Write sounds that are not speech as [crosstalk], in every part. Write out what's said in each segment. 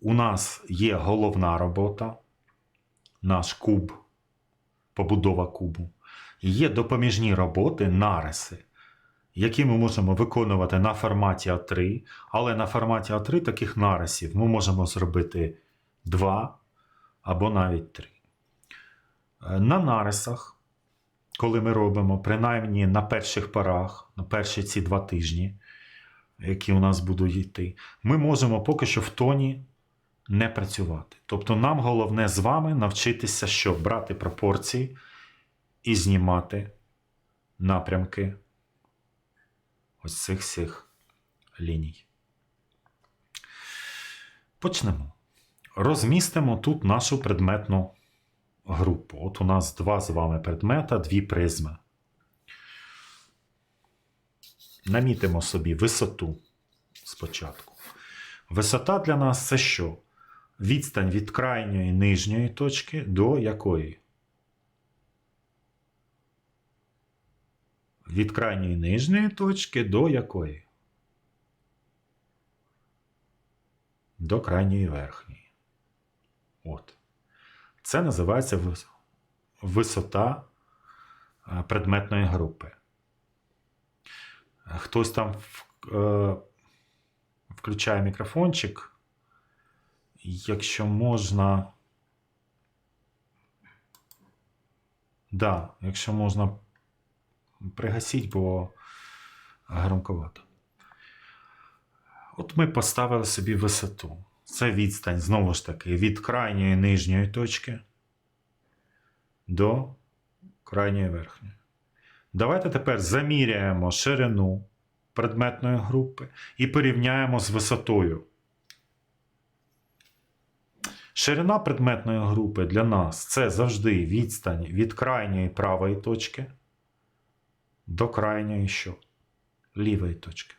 у нас є головна робота, наш куб, побудова кубу. І Є допоміжні роботи, нариси, які ми можемо виконувати на форматі А3, але на форматі А3 таких нарисів ми можемо зробити 2 або навіть 3. Е, На нарисах, коли ми робимо, принаймні на перших порах, на перші ці два тижні, які у нас будуть йти, ми можемо поки що в тоні не працювати. Тобто нам головне з вами навчитися, що брати пропорції і знімати напрямки ось цих всіх ліній. Почнемо. Розмістимо тут нашу предметну групу. От у нас два з вами предмета, дві призми. Намітимо собі висоту спочатку. Висота для нас це що? Відстань від крайньої нижньої точки до якої? Від крайньої нижньої точки до якої? До крайньої верхньої. От. Це називається висота е, предметної групи. Хтось там е, включає мікрофончик. Якщо можна. Да, якщо можна пригасіть, бо громковато. От ми поставили собі висоту. Це відстань, знову ж таки, від крайньої нижньої точки до крайньої верхньої. Давайте тепер заміряємо ширину предметної групи і порівняємо з висотою. Ширина предметної групи для нас це завжди відстань від крайньої правої точки до крайньої що? Лівої точки.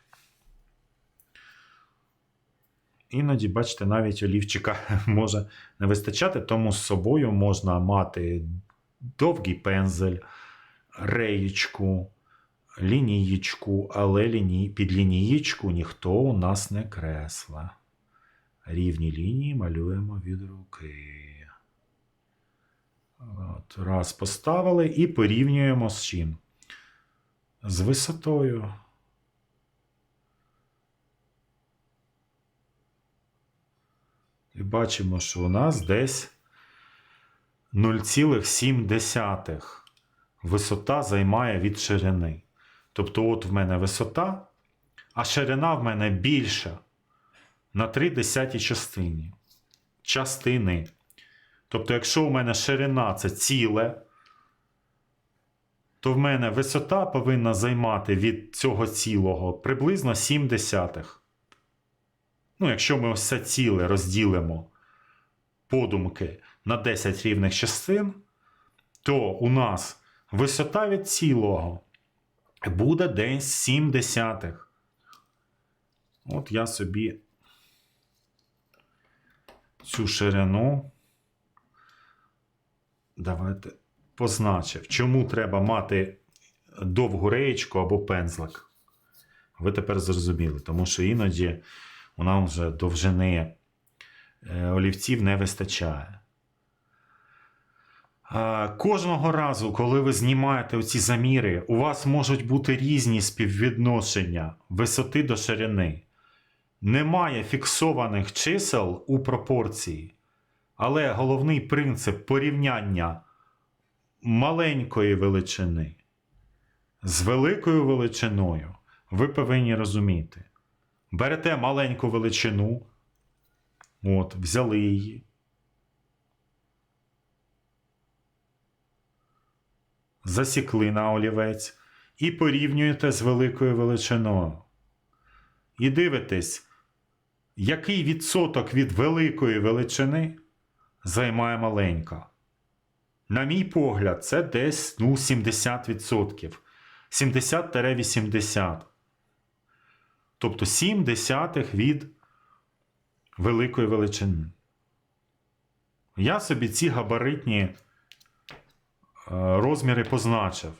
Іноді, бачите, навіть олівчика [laughs] може не вистачати, тому з собою можна мати довгий пензель, реєчку, лінієчку, але під лінієчку ніхто у нас не кресла. Рівні лінії малюємо від руки. От, раз поставили і порівнюємо з чим? З висотою. І бачимо, що у нас десь 0,7 висота займає від ширини. Тобто, от в мене висота, а ширина в мене більша на 3 десяті частині. Частини. Тобто, якщо у мене ширина це ціле, то в мене висота повинна займати від цього цілого приблизно 7 десятих. Ну, якщо ми ось це ціле розділимо подумки на 10 рівних частин, то у нас висота від цілого буде десь 7 десятих. От я собі цю ширину. Давайте позначив. Чому треба мати довгу реєчку або пензлик? Ви тепер зрозуміли, тому що іноді у нас вже довжини е, олівців не вистачає. Кожного разу, коли ви знімаєте оці заміри, у вас можуть бути різні співвідношення висоти до ширини. Немає фіксованих чисел у пропорції, але головний принцип порівняння маленької величини з великою величиною ви повинні розуміти. Берете маленьку величину, от, взяли її. Засікли на олівець і порівнюєте з великою величиною. І дивитесь, який відсоток від великої величини займає маленька. На мій погляд, це десь ну, 70%. 70-80. Тобто 7 десятих від великої величини. Я собі ці габаритні е, розміри позначив.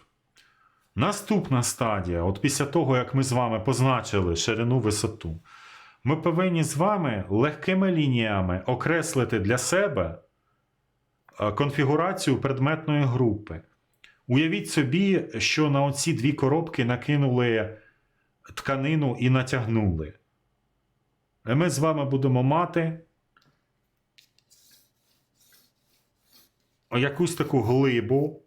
Наступна стадія, от після того, як ми з вами позначили ширину висоту, ми повинні з вами легкими лініями окреслити для себе е, конфігурацію предметної групи. Уявіть собі, що на оці дві коробки накинули тканину і натягнули. І ми з вами будемо мати якусь таку глибу.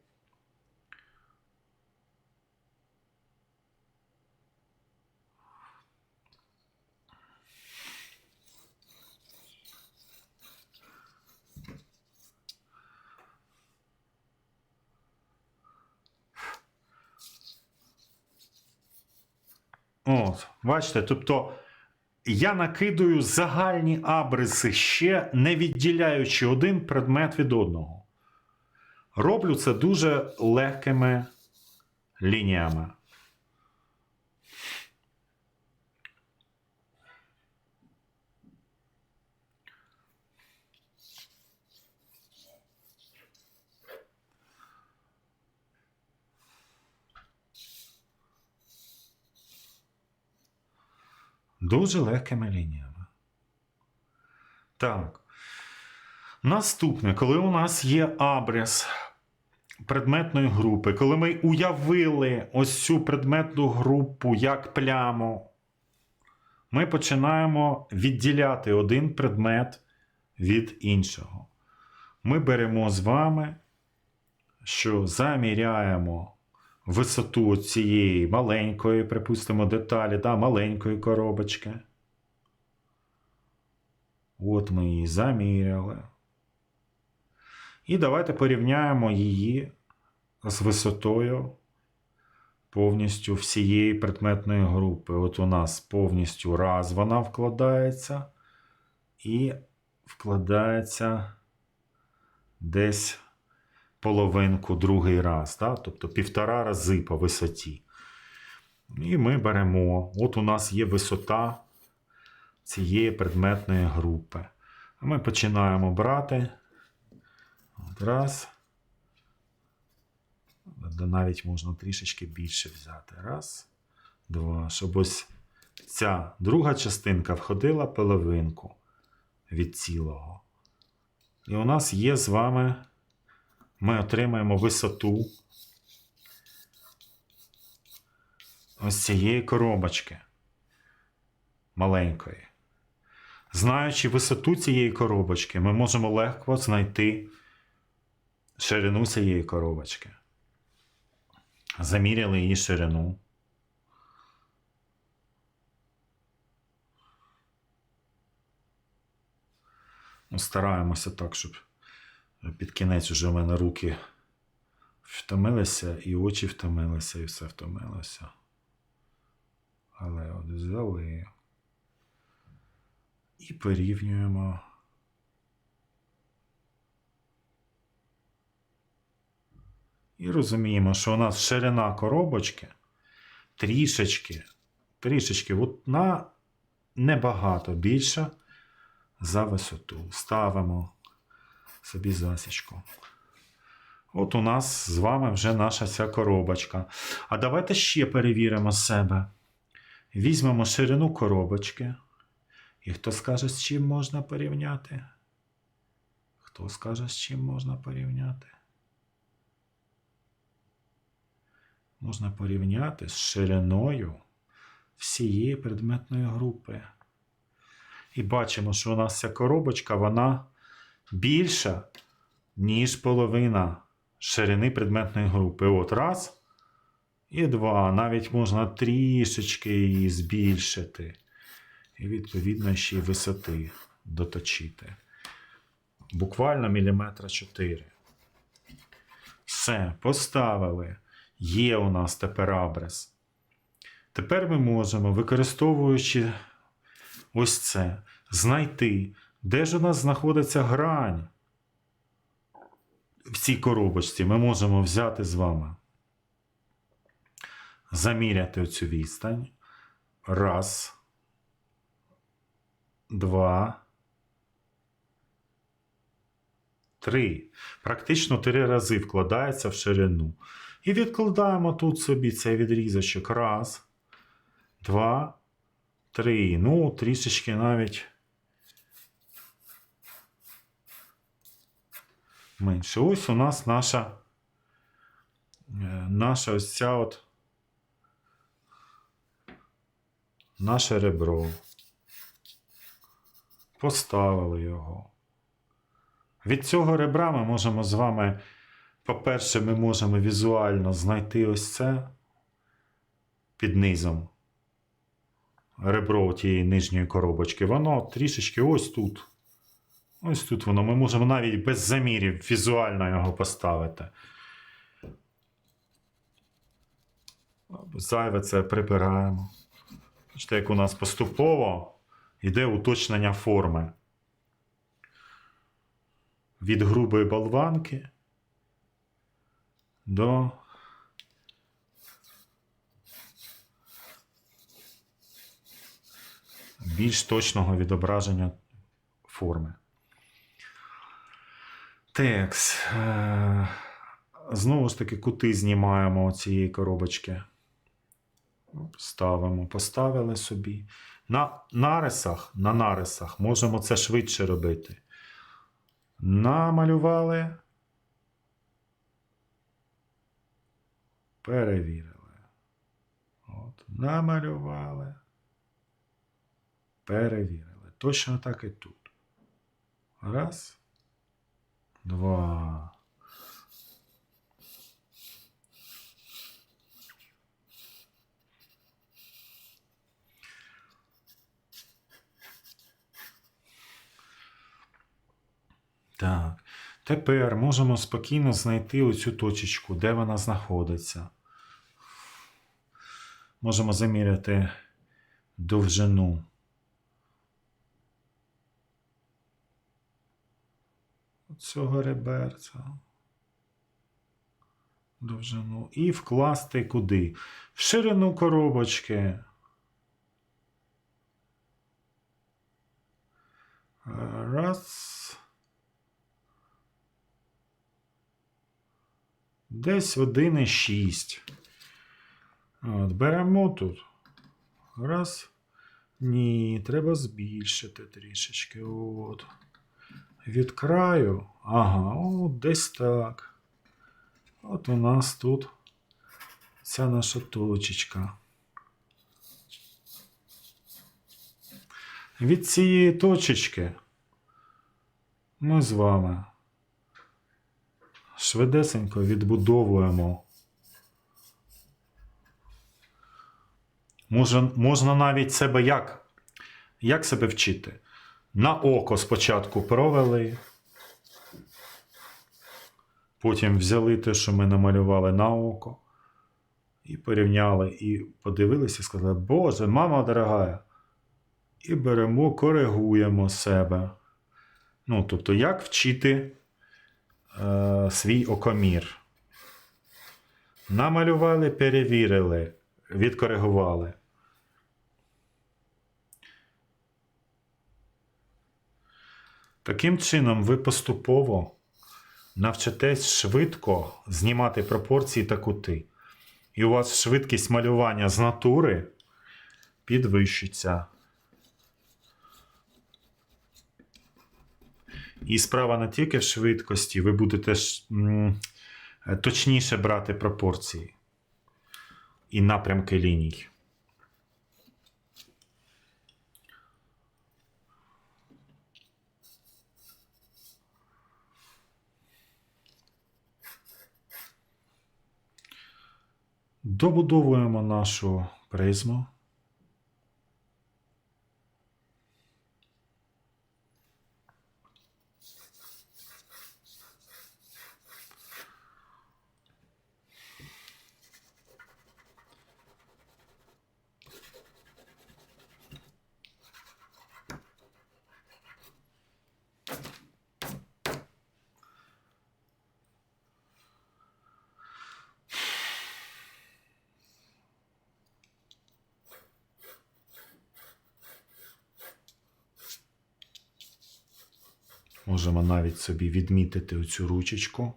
От, бачите, тобто я накидую загальні абриси, ще не відділяючи один предмет від одного. Роблю це дуже легкими лініями. Дуже легкими лініями. Так. Наступне, коли у нас є абрис предметної групи, коли ми уявили ось цю предметну групу як пляму, ми починаємо відділяти один предмет від іншого. Ми беремо з вами, що заміряємо висоту цієї маленької, припустимо, деталі, да, маленької коробочки. От ми її заміряли. І давайте порівняємо її з висотою повністю всієї предметної групи. От у нас повністю раз вона вкладається, і вкладається десь половинку другий раз, да? тобто півтора рази по висоті. І ми беремо, от у нас є висота цієї предметної групи. А Ми починаємо брати. От раз. Навіть можна трішечки більше взяти. Раз, два. Щоб ось ця друга частинка входила половинку від цілого. І у нас є з вами ми отримаємо висоту ось цієї коробочки маленької. Знаючи висоту цієї коробочки, ми можемо легко знайти ширину цієї коробочки. Заміряли її ширину. Ну, Стараємося так, щоб під кінець уже в мене руки втомилися, і очі втомилися, і все втомилося. Але от взяли і порівнюємо. І розуміємо, що у нас ширина коробочки трішечки, трішечки, от на небагато більша за висоту. Ставимо собі засічку. От у нас з вами вже наша ця коробочка. А давайте ще перевіримо себе. Візьмемо ширину коробочки. І хто скаже, з чим можна порівняти? Хто скаже, з чим можна порівняти? Можна порівняти з шириною всієї предметної групи. І бачимо, що у нас ця коробочка, вона більша, ніж половина ширини предметної групи. От раз. І два. Навіть можна трішечки її збільшити. І, відповідно, ще й висоти доточити. Буквально міліметра 4. Все, поставили. Є у нас тепер абрис. Тепер ми можемо, використовуючи ось це, знайти, де ж у нас знаходиться грань в цій коробочці. Ми можемо взяти з вами, заміряти оцю відстань. Раз, два, три. Практично три рази вкладається в ширину. І відкладаємо тут собі цей відрізочок. Раз, два, Три. Ну, трішечки навіть. Менше. Ось у нас наша. е, Наша ось ця от. Наше ребро. Поставили його. Від цього ребра ми можемо з вами, по-перше, ми можемо візуально знайти ось це під низом. Ребро тієї нижньої коробочки. Воно трішечки ось тут. Ось тут воно. Ми можемо навіть без замірів візуально його поставити. Зайве це прибираємо. Бачите, як у нас поступово йде уточнення форми. Від грубої болванки до більш точного відображення форми. Текс. Е, Знову ж таки, кути знімаємо цієї коробочки. Ставимо, поставили собі. На нарисах, на нарисах можемо це швидше робити. Намалювали. Перевірили. От, намалювали. Перевірили. Точно так і тут. Раз. Два. Так. Тепер можемо спокійно знайти оцю точечку, де вона знаходиться. Можемо заміряти довжину. Цього реберця. Довжину. І вкласти куди? В ширину коробочки. Раз. Десь 1,6. От, беремо тут. Раз. Ні, треба збільшити трішечки. От. Від краю. Ага, от десь так. От у нас тут ця наша точечка. Від цієї точечки ми з вами швидесенько відбудовуємо. Можна, можна навіть себе як? Як себе вчити? На око спочатку провели. Потім взяли те, що ми намалювали на око. І порівняли, і подивилися, і сказали, Боже, мама дорога. І беремо, коригуємо себе. Ну, тобто, як вчити е, свій окомір. Намалювали, перевірили, відкоригували. Таким чином, ви поступово навчитесь швидко знімати пропорції та кути. І у вас швидкість малювання з натури підвищиться. І справа не тільки в швидкості, ви будете точніше брати пропорції і напрямки ліній. Добудовуємо нашу призму. навіть собі відмітити оцю ручечку.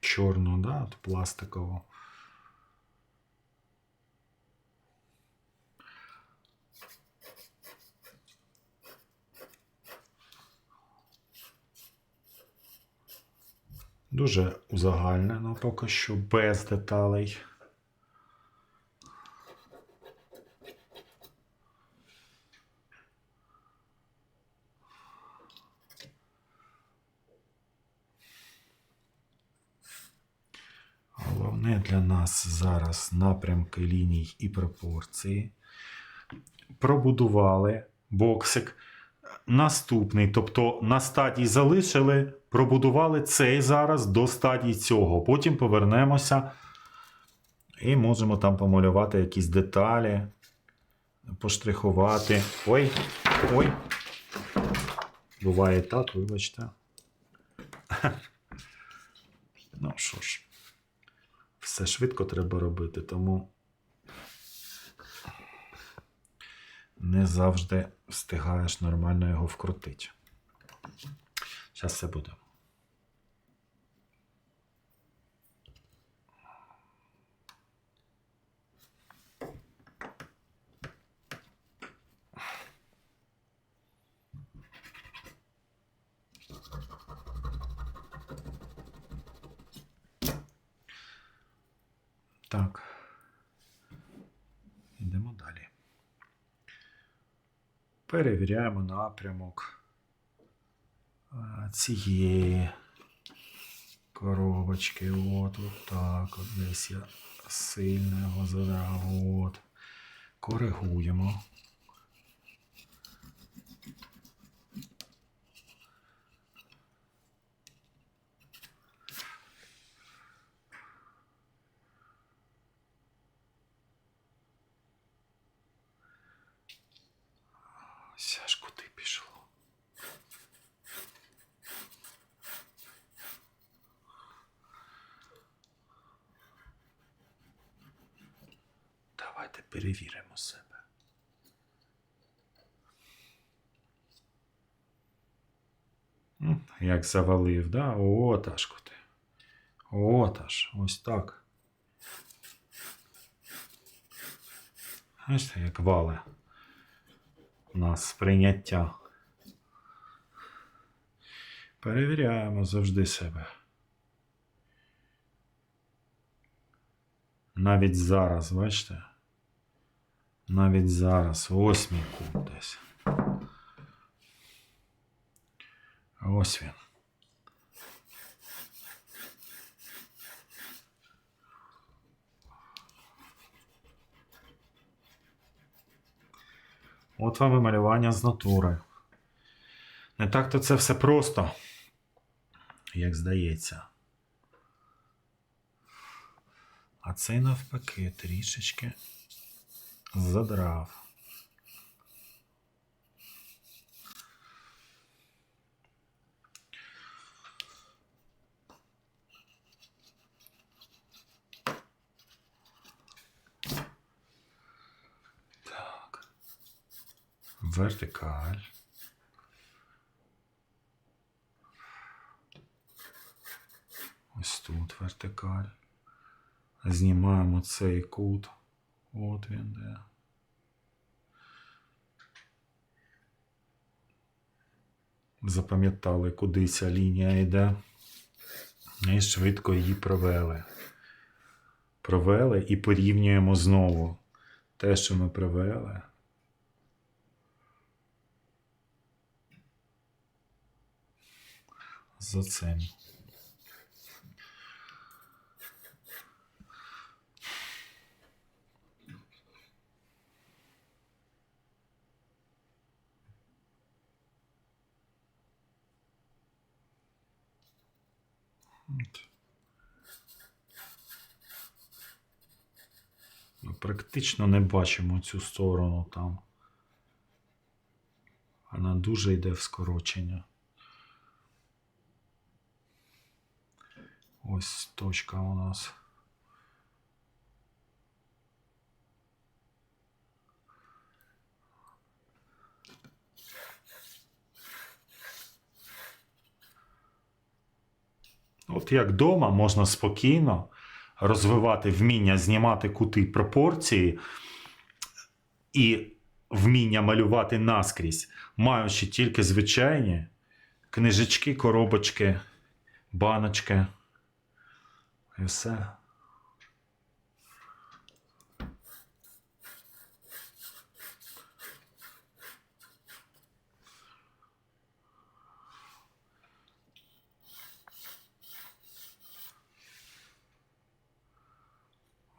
Чорну, да, от пластикову. Дуже узагальнено поки що без деталей. Нас зараз напрямки ліній і пропорції. Пробудували боксик. Наступний, тобто на стадії залишили, пробудували цей зараз до стадії цього. Потім повернемося і можемо там помалювати якісь деталі, поштрихувати. Ой, ой. Буває так, вибачте. [laughs] Ну що ж, все швидко треба робити, тому не завжди встигаєш нормально його вкрутити. Зараз все буде. Так. Йдемо далі. Перевіряємо напрямок цієї коробочки. От, от так. От десь я сильно його задрав. От. Коригуємо. Ось аж куди пішло. Давайте перевіримо себе. Як завалив, да? От аж куди. От аж, ось так. Бачите, як вале у нас сприйняття. Перевіряємо завжди себе. Навіть зараз, бачите? Навіть зараз. Ось мій кут десь. Ось він. От вам і малювання з натури. Не так то це все просто, як здається. А цей навпаки трішечки задрав. Так. Вертикаль. Ось тут вертикаль. Знімаємо цей кут. От він де. Запам'ятали, куди ця лінія йде. І швидко її провели. Провели і порівнюємо знову те, що ми провели. За цим. Ми практично не бачимо цю сторону там. Вона дуже йде в скорочення. Ось точка у нас. От як вдома можна спокійно розвивати вміння знімати кути пропорції і вміння малювати наскрізь, маючи тільки звичайні книжечки, коробочки, баночки І все.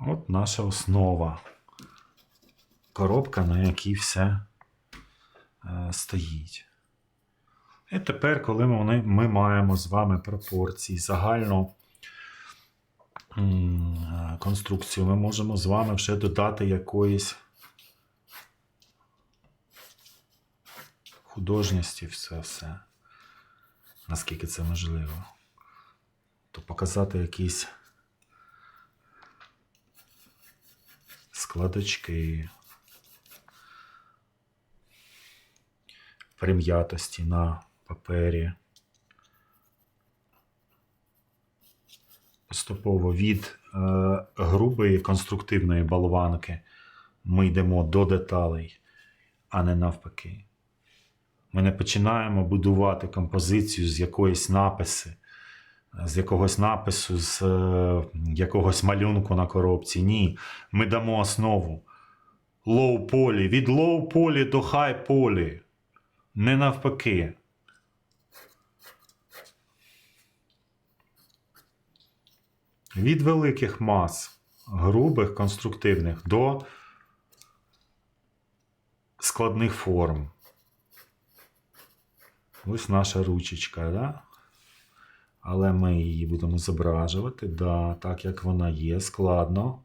От наша основа. Коробка, на якій все е, стоїть. І тепер, коли ми, ми маємо з вами пропорції, загальну е, конструкцію, ми можемо з вами вже додати якоїсь художності в це все. Наскільки це можливо. То показати якісь складочки, прим'ятості на папері. Поступово від е, грубої конструктивної болванки ми йдемо до деталей, а не навпаки. Ми не починаємо будувати композицію з якоїсь написи, з якогось напису, з е, якогось малюнку на коробці. Ні. Ми дамо основу. Лоу полі. Від лоу полі до хай полі. Не навпаки. Від великих мас, грубих, конструктивних до складних форм. Ось наша ручечка, да? Але ми її будемо зображувати, да, так як вона є, складно.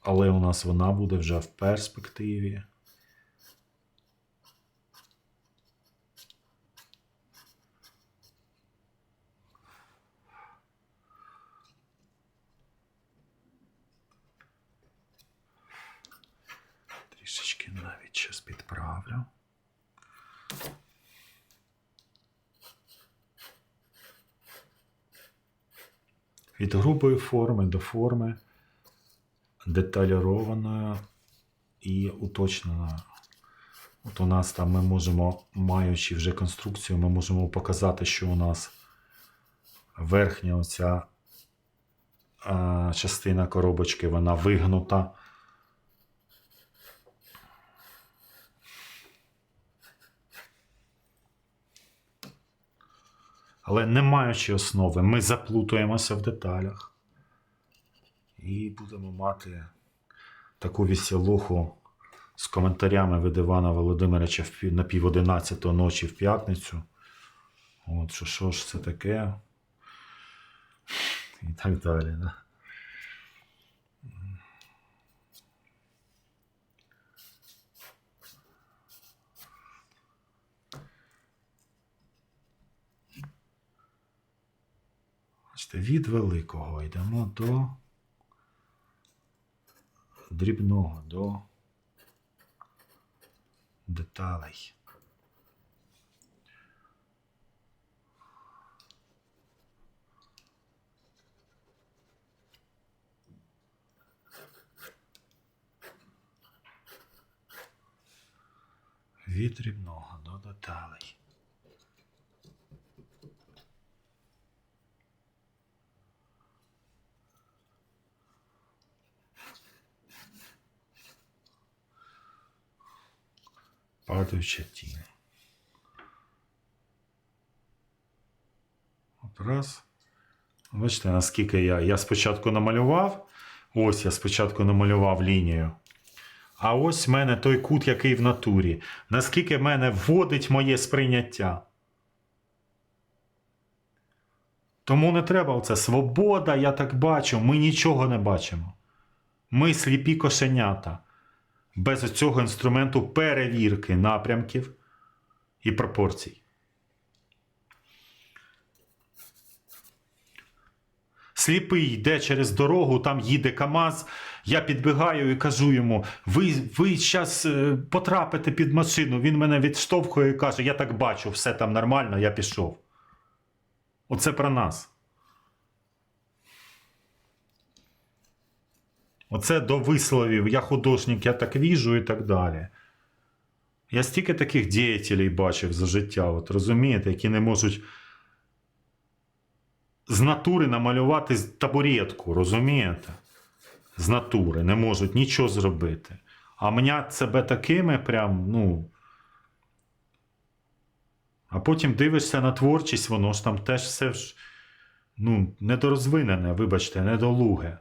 Але у нас вона буде вже в перспективі. Трішечки навіть щось підправлю. Від грубої форми до форми деталірованої і уточненої. От у нас там ми можемо, маючи вже конструкцію, ми можемо показати, що у нас верхня оця частина коробочки, вона вигнута. Але не маючи основи, ми заплутуємося в деталях. І будемо мати таку вісілуху з коментарями від Івана Володимировича на пів одинадцятого ночі в п'ятницю. От, що, що ж це таке? І так далі. Да? Бачите, від великого йдемо до дрібного, до деталей. Від дрібного до деталей. Падаюча тінь. От раз. Бачите, наскільки я. Я спочатку намалював. Ось я спочатку намалював лінію. А ось в мене той кут, який в натурі. Наскільки мене вводить моє сприйняття. Тому не треба оце свобода, я так бачу. Ми нічого не бачимо. Ми сліпі кошенята без цього інструменту перевірки напрямків і пропорцій. Сліпий йде через дорогу, там їде КАМАЗ. Я підбігаю і кажу йому: ви ви зараз потрапите під машину. Він мене відштовхує і каже: Я так бачу, все там нормально, я пішов. Оце про нас. Оце до висловів, я художник, я так віжу і так далі. Я стільки таких діятелей бачив за життя, от розумієте, які не можуть з натури намалювати табуретку, розумієте? З натури не можуть нічого зробити. А мнять себе такими прям, ну. А потім дивишся на творчість, воно ж там теж все ж, ну, недорозвинене, вибачте, недолуге.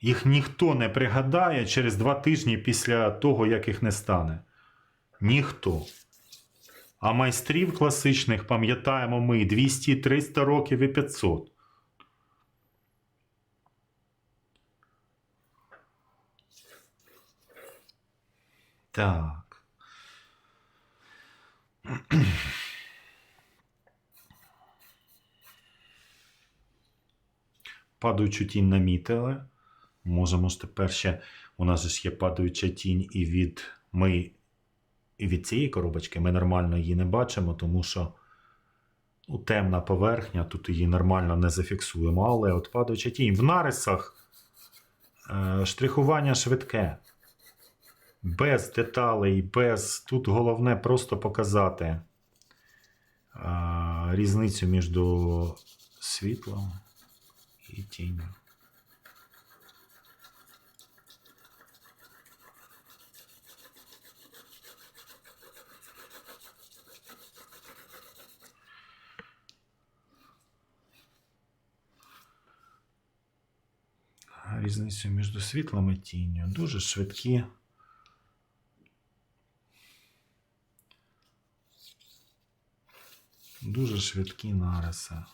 Їх ніхто не пригадає через два тижні після того, як їх не стане. Ніхто. А майстрів класичних пам'ятаємо ми 200, 300 років і 500. Так. Падаючу тінь намітили. Можемо ж тепер ще. У нас ж є падаюча тінь і від ми від цієї коробочки ми нормально її не бачимо, тому що ну, темна поверхня, тут її нормально не зафіксуємо. Але от падаюча тінь. В нарисах е, штрихування швидке. Без деталей, без. Тут головне просто показати е, різницю між світлом і тінню. Різницю між світлом і тінню. Дуже швидкі. Дуже швидкі нариси.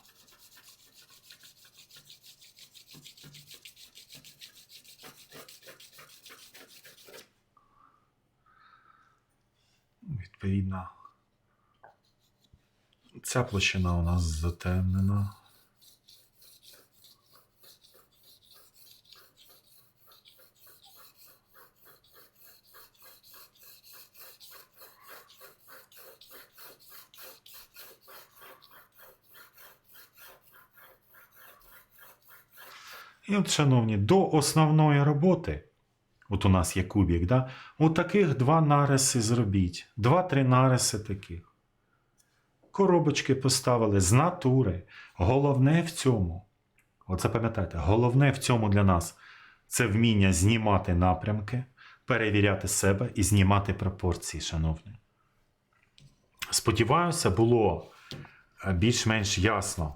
Відповідно, ця площина у нас затемнена. І от, шановні, до основної роботи, от у нас є кубік, да? от таких два нариси зробіть. Два-три нариси таких. Коробочки поставили з натури. Головне в цьому, от запам'ятайте, головне в цьому для нас це вміння знімати напрямки, перевіряти себе і знімати пропорції, шановні. Сподіваюся, було е, більш-менш ясно.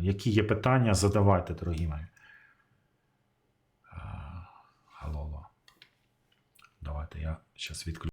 Які є питання, задавайте, дорогі мої. Е, алло. Давайте я зараз відключу.